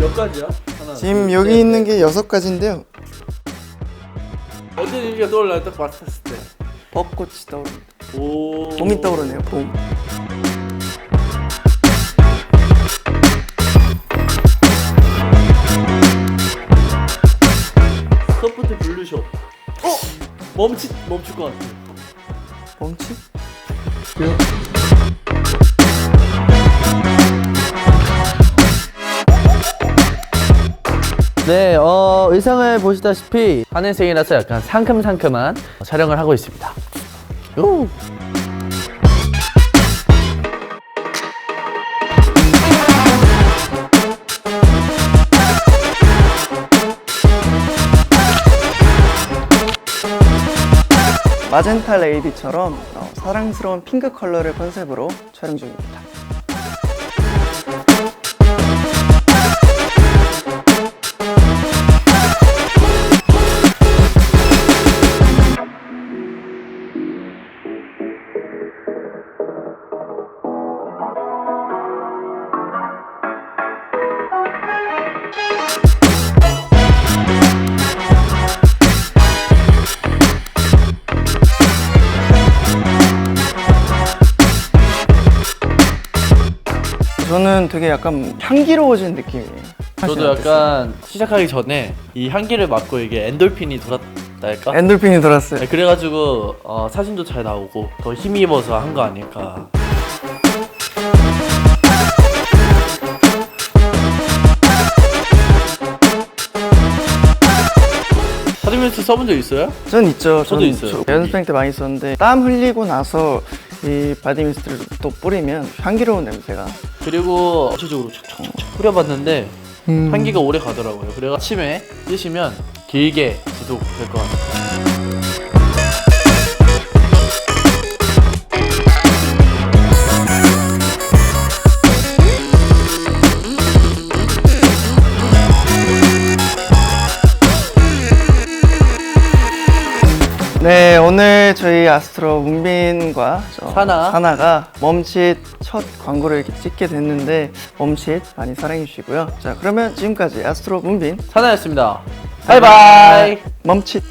몇 가지야? 하나. 지금 여기 있는 게 여섯 가지인데요. 어떤 얘기가 떠올라요? 딱 맞췄을 때. 벚꽃이 떠오릅니다. 오. 봄이 떠오르네요. 봄. 서포트 블루쇼. 어? 멈칫 멈출 것 같아. 멈치? 네, 어, 의상을 보시다시피 하늘색이라서 약간 상큼상큼한 촬영을 하고 있습니다. 요. 마젠타 레이디처럼 어, 사랑스러운 핑크 컬러를 컨셉으로 촬영 중입니다. 저는 되게 약간 향기로워진 느낌이에요. 저도 약간 시작하기 전에 이 향기를 맡고 이게 엔돌핀이 돌았달까? 엔돌핀이 돌았어요. 네, 그래가지고 어, 사진도 잘 나오고 더 힘입어서 한 거 아닐까. 써본 적 있어요? 전 있죠. 저도 전 있어요. 저 연습생 때 많이 썼는데 땀 흘리고 나서 이 바디 미스트를 또 뿌리면 향기로운 냄새가. 그리고 전체적으로 촥촥촥 뿌려봤는데 음. 향기가 오래 가더라고요. 그래서 아침에 쓰시면 길게 지속될 것 같아요. 네, 오늘 저희 아스트로 문빈과 저 사나. 사나가 멈칫 첫 광고를 이렇게 찍게 됐는데 멈칫 많이 사랑해 주시고요. 자, 그러면 지금까지 아스트로 문빈 사나였습니다. 바이바이. 멈칫